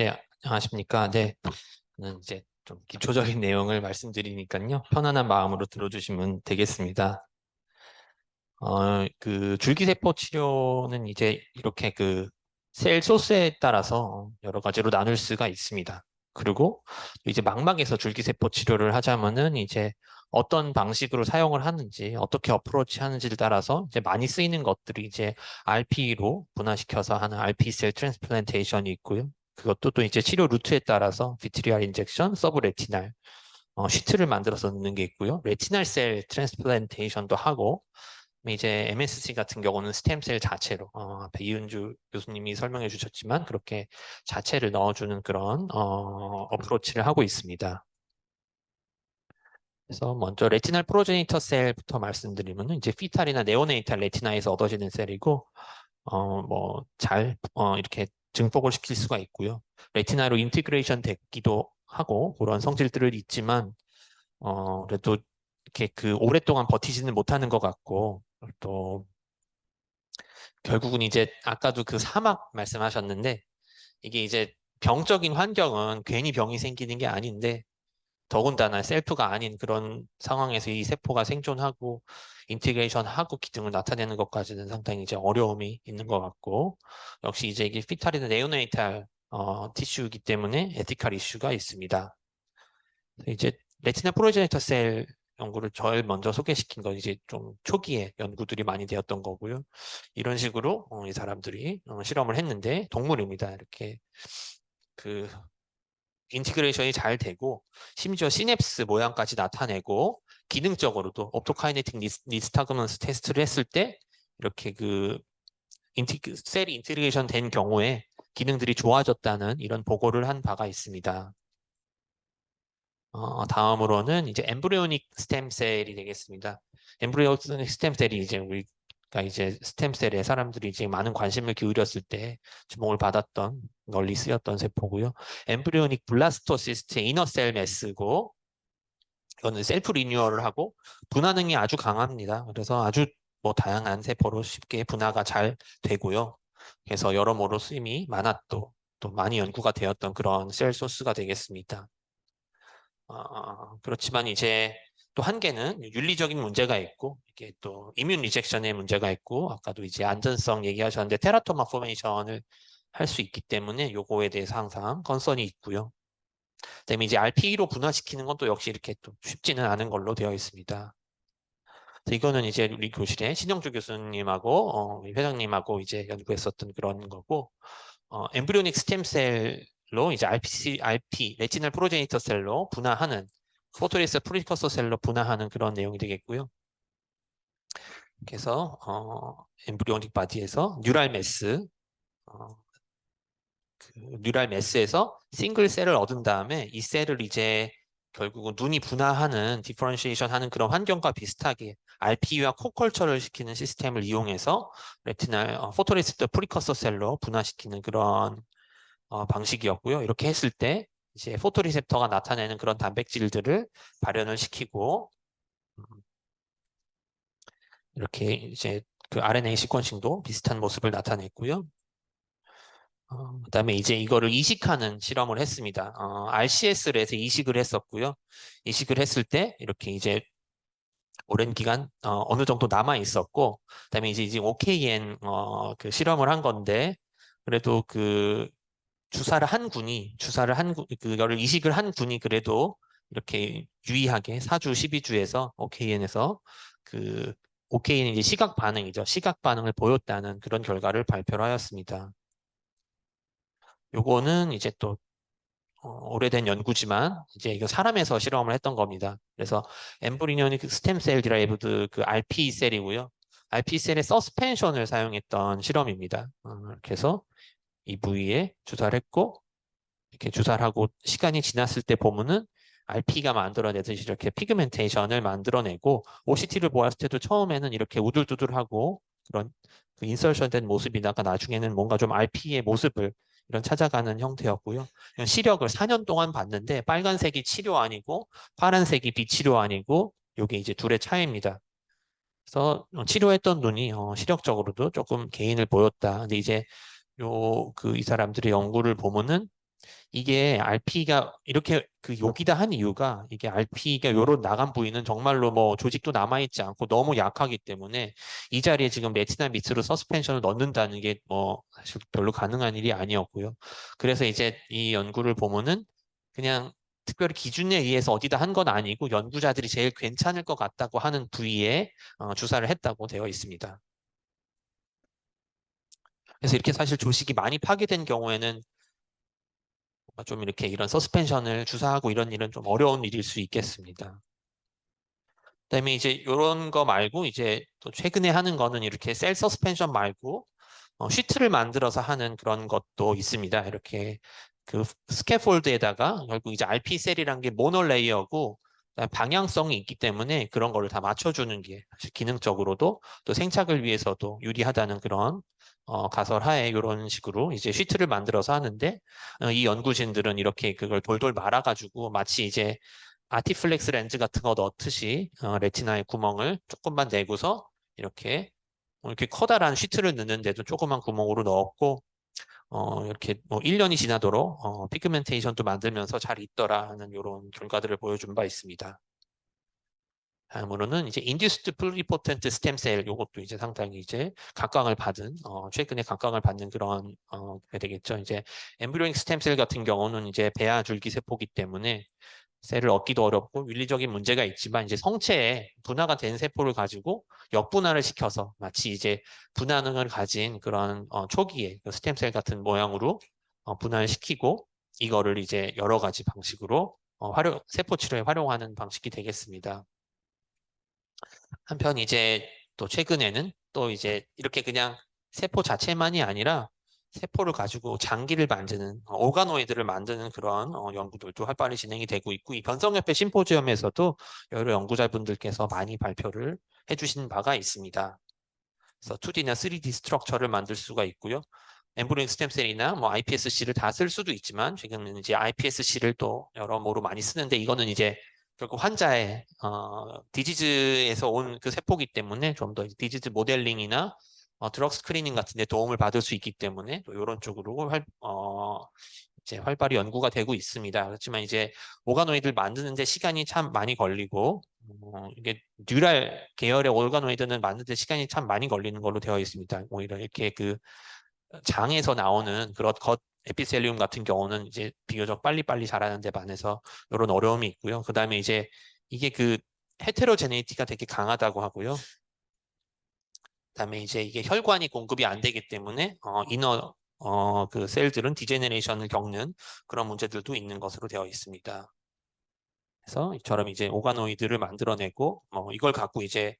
네, 안녕하십니까. 네, 저는 이제 좀 기초적인 내용을 말씀드리니까요. 편안한 마음으로 들어주시면 되겠습니다. 어, 그 줄기세포 치료는 이제 이렇게 그 셀 소스에 따라서 여러 가지로 나눌 수가 있습니다. 그리고 이제 망막에서 줄기세포 치료를 하자면은 이제 어떤 방식으로 사용을 하는지 어떻게 어프로치 하는지를 따라서 이제 많이 쓰이는 것들이 이제 RP로 분화시켜서 하는 RP 셀 트랜스플란테이션이 있고요. 그것도 또 이제 치료 루트에 따라서 비트리알 인젝션, 서브 레티날, 어, 시트를 만들어서 넣는 게 있고요. 레티날 셀 트랜스플란테이션도 하고 이제 MSC 같은 경우는 스템셀 자체로 어, 앞에 이은주 교수님이 설명해 주셨지만 그렇게 자체를 넣어주는 그런 어, 어프로치를 하고 있습니다. 그래서 먼저 레티날 프로제니터 셀부터 말씀드리면 이제 피탈이나 네오네이탈 레티나에서 얻어지는 셀이고 어, 뭐 잘 어, 이렇게 증폭을 시킬 수가 있고요. 레티나로 인티그레이션 됐기도 하고 그런 성질들을 있지만 어, 그래도 이렇게 그 오랫동안 버티지는 못하는 것 같고 또 결국은 이제 아까도 그 사막 말씀하셨는데 이게 이제 병적인 환경은 괜히 병이 생기는 게 아닌데 더군다나 셀프가 아닌 그런 상황에서 이 세포가 생존하고 인티그레이션 하고 기능을 나타내는 것까지는 상당히 이제 어려움이 있는 것 같고 역시 이제 이게 피탈이나 네오네이탈 어, 티슈이기 때문에 에티컬 이슈가 있습니다. 이제 레티나 프로제네터 셀 연구를 절 먼저 소개시킨 건 이제 좀 초기에 연구들이 많이 되었던 거고요. 이런 식으로 어, 이 사람들이 어, 실험을 했는데 동물입니다. 이렇게 그 인티그레이션이 잘 되고 심지어 시냅스 모양까지 나타내고 기능적으로도 옵토카이네틱 니스타그먼스 테스트를 했을 때 이렇게 그 인티, 셀이 인티그레이션 된 경우에 기능들이 좋아졌다는 이런 보고를 한 바가 있습니다. 어, 다음으로는 이제 엠브리오닉 스템셀이 되겠습니다. 엠브리오닉 스템셀이 이제 우리가 이제 스템셀에 사람들이 이제 많은 관심을 기울였을 때 주목을 받았던 널리 쓰였던 세포고요. 엠브리오닉 블라스토시스트의 이너셀 매스고 이거는 셀프 리뉴얼을 하고 분화능이 아주 강합니다. 그래서 아주 뭐 다양한 세포로 쉽게 분화가 잘 되고요. 그래서 여러모로 쓰임이 많았또 또 많이 연구가 되었던 그런 셀 소스가 되겠습니다. 어, 그렇지만 이제 또 한계는 윤리적인 문제가 있고 이게 또 이뮨 리젝션의 문제가 있고 아까도 이제 안전성 얘기하셨는데 테라토마 포메이션을 할 수 있기 때문에 요거에 대해서 항상 컨선이 있고요. 그다음에 이제 RPE로 분화시키는 건 또 역시 이렇게 또 쉽지는 않은 걸로 되어 있습니다. 이거는 이제 우리 교실에 신영주 교수님하고 어, 회장님하고 이제 연구했었던 그런 거고 어, 엠브리오닉 스템셀로 이제 RPC, RP, 레티널 프로제니터 셀로 분화하는 포토레이스 프리커서 셀로 분화하는 그런 내용이 되겠고요. 그래서 어, 엠브리오닉 바디에서 뉴랄 매스 어, 그 뉴랄 매스에서 싱글 셀을 얻은 다음에 이 셀을 이제 결국은 눈이 분화하는 디퍼런시에이션 하는 그런 환경과 비슷하게 RPE와 코컬처를 시키는 시스템을 이용해서 레티날 어, 포토레시스트 프리커서 셀로 분화시키는 그런 어, 방식이었고요. 이렇게 했을 때 이제 포토리셉터가 나타내는 그런 단백질들을 발현을 시키고 음, 이렇게 이제 그 RNA 시퀀싱도 비슷한 모습을 나타냈고요. 어, 그다음에 이제 이거를 이식하는 실험을 했습니다. 어, RCS를 해서 이식을 했었고요. 이식을 했을 때 이렇게 이제 오랜 기간 어, 느 정도 남아 있었고, 그다음에 이제 이제 OKN 어, 그 실험을 한 건데 그래도 그 주사를 한 군이 주사를 한 군, 그거를 이식을 한 군이 그래도 이렇게 유의하게 4주 12주에서 OKN에서 그 OKN이 이제 시각 반응이죠. 시각 반응을 보였다는 그런 결과를 발표를 하였습니다. 요거는 이제 또 어, 오래된 연구지만 이제 이거 사람에서 실험을 했던 겁니다. 그래서 엠브리오닉 스템셀 디라이브드 그 RP 셀이고요. RP 셀의 서스펜션을 사용했던 실험입니다. 어, 이렇게 해서 이 부위에 주사를 했고 이렇게 주사를 하고 시간이 지났을 때 보면은 RP가 만들어내듯이 이렇게 피그멘테이션을 만들어내고 OCT를 보았을 때도 처음에는 이렇게 우둘두둘하고 그런 그 인설션된 모습이다가 나중에는 뭔가 좀 RP의 모습을 이런 찾아가는 형태였고요. 시력을 4년 동안 봤는데 빨간색이 치료 아니고 파란색이 비치료 아니고 이게 이제 둘의 차이입니다. 그래서 치료했던 눈이 어, 시력적으로도 조금 개인을 보였다. 근데 이제 요 그 이 사람들의 연구를 보면은 이게 RP가 이렇게 그 여기다 한 이유가 이게 RP가 요런 나간 부위는 정말로 뭐 조직도 남아있지 않고 너무 약하기 때문에 이 자리에 지금 레티나 밑으로 서스펜션을 넣는다는 게 뭐 사실 별로 가능한 일이 아니었고요. 그래서 이제 이 연구를 보면은 그냥 특별히 기준에 의해서 어디다 한 건 아니고 연구자들이 제일 괜찮을 것 같다고 하는 부위에 어, 주사를 했다고 되어 있습니다. 그래서 이렇게 사실 조직이 많이 파괴된 경우에는 좀 이렇게 이런 서스펜션을 주사하고 이런 일은 좀 어려운 일일 수 있겠습니다. 그다음에 이제 이런 거 말고 이제 또 최근에 하는 거는 이렇게 셀 서스펜션 말고 어, 시트를 만들어서 하는 그런 것도 있습니다. 이렇게 그 스캐폴드에다가 결국 이제 RP 셀이란 게 모노 레이어고 방향성이 있기 때문에 그런 거를 다 맞춰주는 게 사실 기능적으로도 또 생착을 위해서도 유리하다는 그런 어, 가설 하에 이런 식으로 이제 시트를 만들어서 하는데 어, 이 연구진들은 이렇게 그걸 돌돌 말아가지고 마치 이제 아티플렉스 렌즈 같은 거 넣듯이 어, 레티나의 구멍을 조금만 내고서 이렇게 뭐 이렇게 커다란 시트를 넣는데도 조그만 구멍으로 넣었고 어, 이렇게 뭐 1년이 지나도록 어, 피그멘테이션도 만들면서 잘 있더라 하는 이런 결과들을 보여준 바 있습니다. 다음으로는 이제 인듀스트 플리포텐트 스템셀 이것도 이제 상당히 이제 각광을 받은 어, 최근에 각광을 받는 그런 어, 게 되겠죠. 이제 엠브리오닉 스템 셀 같은 경우는 이제 배아 줄기 세포기 때문에 셀을 얻기도 어렵고 윤리적인 문제가 있지만 이제 성체에 분화가 된 세포를 가지고 역분화를 시켜서 마치 이제 분화 능을 가진 그런 어, 초기에 그 스템셀 같은 모양으로 어, 분화를 시키고 이거를 이제 여러 가지 방식으로 어, 활용 세포 치료에 활용하는 방식이 되겠습니다. 한편 이제 또 최근에는 또 이제 이렇게 그냥 세포 자체만이 아니라 세포를 가지고 장기를 만드는 어, 오가노이드를 만드는 그런 어, 연구들도 활발히 진행이 되고 있고 이 변성협회 심포지엄에서도 여러 연구자분들께서 많이 발표를 해주신 바가 있습니다. 그래서 2D나 3D 스트럭처를 만들 수가 있고요. 엠브리잉 스템셀이나 뭐 iPSC를 다 쓸 수도 있지만 지금은 이제 iPSC를 또 여러모로 많이 쓰는데 이거는 이제 결국 환자의 어, 디지즈에서 온 그 세포기 때문에 좀 더 디지즈 모델링이나 어, 드럭 스크리닝 같은 데 도움을 받을 수 있기 때문에 또 이런 쪽으로 활, 어, 이제 활발히 연구가 되고 있습니다. 그렇지만 이제 오가노이드를 만드는데 시간이 참 많이 걸리고 어, 이게 뉴랄 계열의 오가노이드는 만드는데 시간이 참 많이 걸리는 걸로 되어 있습니다. 오히려 이렇게 그 장에서 나오는 그런 겉 에피셀리움 같은 경우는 이제 비교적 빨리빨리 자라는 데 반해서 이런 어려움이 있고요. 그 다음에 이제 이게 그 헤테로제네이티가 되게 강하다고 하고요. 그다음에 이제 이게 혈관이 공급이 안 되기 때문에 어, 이너 어, 그 셀들은 디제네레이션을 겪는 그런 문제들도 있는 것으로 되어 있습니다. 그래서 이처럼 이제 오가노이드를 만들어내고 어, 이걸 갖고 이제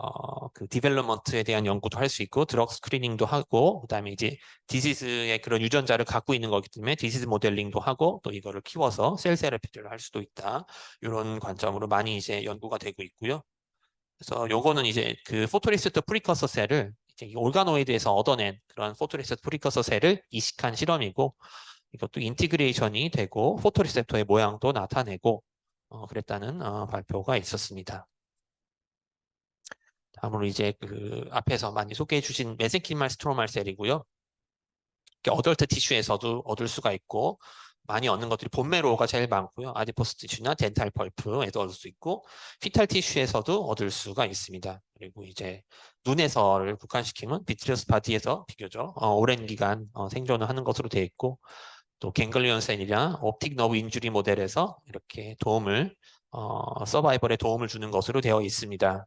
어, 그 디벨롭먼트에 대한 연구도 할 수 있고 드럭 스크리닝도 하고 그다음에 이제 디시즈의 그런 유전자를 갖고 있는 거기 때문에 디시즈 모델링도 하고 또 이거를 키워서 셀 세라피를 할 수도 있다. 이런 관점으로 많이 이제 연구가 되고 있고요. 그래서 요거는 이제 그 포토리스트 프리커서 셀을 이제 올가노이드에서 얻어낸 그런 포토리스트 프리커서 셀을 이식한 실험이고 이것도 인티그레이션이 되고 포토리셉터의 모양도 나타내고 어, 그랬다는 어, 발표가 있었습니다. 다음으로 이제 그 앞에서 많이 소개해 주신 메센키말 스트로말 셀이고요. 어덜트 티슈에서도 얻을 수가 있고 많이 얻는 것들이 본메로가 제일 많고요. 아디포스 티슈나 덴탈 펄프에도 얻을 수 있고 피탈 티슈에서도 얻을 수가 있습니다. 그리고 이제 눈에서를 국한시키면 비트리어스 바디에서 비교적 어, 오랜 기간 어, 생존을 하는 것으로 되어 있고 또 갱글리온 셀이나 옵틱 너브 인주리 모델에서 이렇게 도움을 어, 서바이벌에 도움을 주는 것으로 되어 있습니다.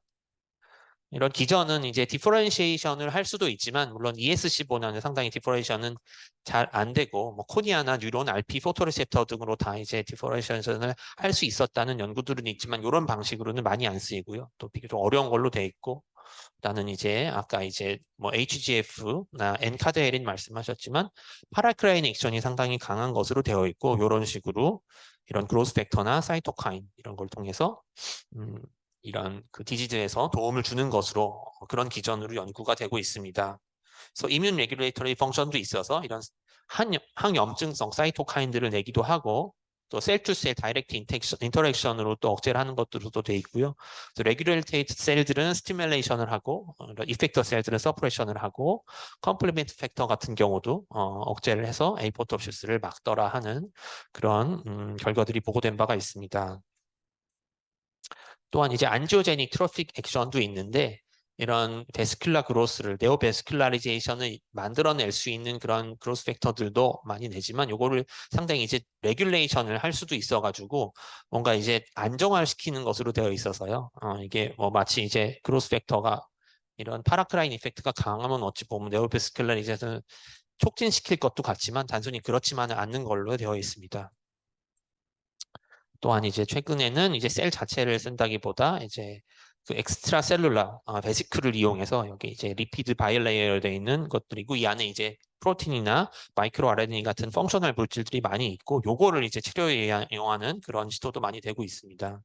이런 기전은 이제 디퍼런시에이션을 할 수도 있지만 물론 ESC4나는 상당히 디퍼런시에이션은 잘 안 되고 뭐 코니아나 뉴론, RP, 포토리셉터 등으로 다 이제 디퍼런시에이션을 할 수 있었다는 연구들은 있지만 이런 방식으로는 많이 안 쓰이고요. 또 비교적 어려운 걸로 돼 있고 나는 이제 아까 이제 뭐 HGF나 N카드에린 말씀하셨지만 파라크라인 액션이 상당히 강한 것으로 되어 있고 이런 식으로 이런 그로스 팩터나 사이토카인 이런 걸 통해서 음, 이런 그 디지즈에서 도움을 주는 것으로 그런 기전으로 연구가 되고 있습니다. 그래서 이뮨 레귤레이터리 펑션도 있어서 이런 한, 항염증성 사이토카인들을 내기도 하고 또 셀투셀 다이렉트 인터랙션으로 또 억제를 하는 것들도 돼 있고요. 레귤레이테이트 셀들은 스티뮬레이션을 하고 이펙터 셀들은 서프레션을 하고 컴플리멘트 팩터 같은 경우도 어, 억제를 해서 에이포토시스를 막더라 하는 그런 음, 결과들이 보고된 바가 있습니다. 또한 이제 안지오제닉 트로픽 액션도 있는데 이런 베스큘라 그로스를 네오베스큘라리제이션을 만들어낼 수 있는 그런 그로스 팩터들도 많이 내지만 요거를 상당히 이제 레귤레이션을 할 수도 있어가지고 뭔가 이제 안정화시키는 것으로 되어 있어서요. 어, 이게 뭐 마치 이제 그로스 팩터가 이런 파라크라인 이펙트가 강하면 어찌 보면 네오베스큘라리제이션을 촉진시킬 것도 같지만 단순히 그렇지만은 않는 걸로 되어 있습니다. 또한 이제 최근에는 이제 셀 자체를 쓴다기보다 이제 그 엑스트라 셀룰라 어, 베시클을 이용해서 여기 이제 리피드 바이레이어 되어 있는 것들이고 이 안에 이제 프로틴이나 마이크로 RNA 같은 펑셔널 물질들이 많이 있고 요거를 이제 치료에 이용하는 그런 시도도 많이 되고 있습니다.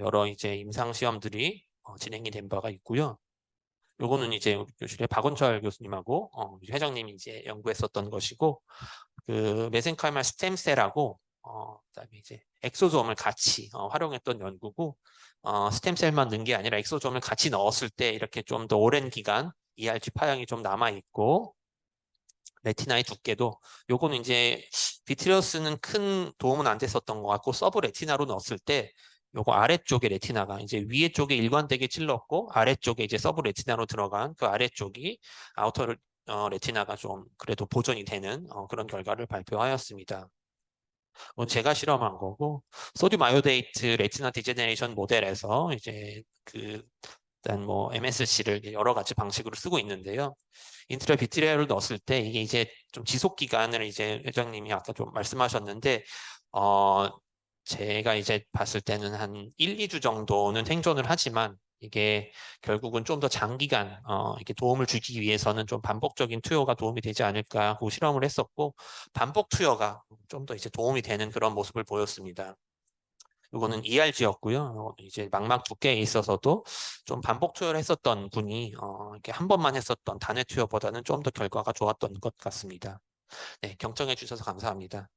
여러 이제 임상 시험들이 어, 진행이 된 바가 있고요. 요거는 이제 교실의 박원철 교수님하고 어, 회장님이 이제 연구했었던 것이고 그 메센카이말 스템셀하고 어, 그다음에 이제 엑소솜을 같이 어, 활용했던 연구고 어, 스템셀만 넣은 게 아니라 엑소솜을 같이 넣었을 때 이렇게 좀 더 오랜 기간 ERG 파형이 좀 남아 있고 레티나의 두께도 요거는 이제 비트리어스는 큰 도움은 안 됐었던 것 같고 서브 레티나로 넣었을 때 요거 아래쪽에 레티나가 이제 위에 쪽에 일관되게 찔렀고 아래쪽에 이제 서브 레티나로 들어간 그 아래쪽이 아우터 어, 레티나가 좀 그래도 보존이 되는 어, 그런 결과를 발표하였습니다. 뭐 제가 실험한 거고 소듐 아이오데이트 레티나 디제네레이션 모델에서 이제 그 일단 뭐 MSC를 여러 가지 방식으로 쓰고 있는데요. 인트라 비트리아를 넣었을 때 이게 이제 좀 지속 기간을 이제 회장님이 아까 좀 말씀하셨는데 어 제가 이제 봤을 때는 한 1, 2주 정도는 생존을 하지만 이게 결국은 좀 더 장기간 어, 이렇게 도움을 주기 위해서는 좀 반복적인 투여가 도움이 되지 않을까 하고 실험을 했었고 반복 투여가 좀 더 이제 도움이 되는 그런 모습을 보였습니다. 이거는 ERG였고요. 이제 망막 두께에 있어서도 좀 반복 투여를 했었던 분이 어, 이렇게 한 번만 했었던 단회 투여보다는 좀 더 결과가 좋았던 것 같습니다. 네, 경청해 주셔서 감사합니다.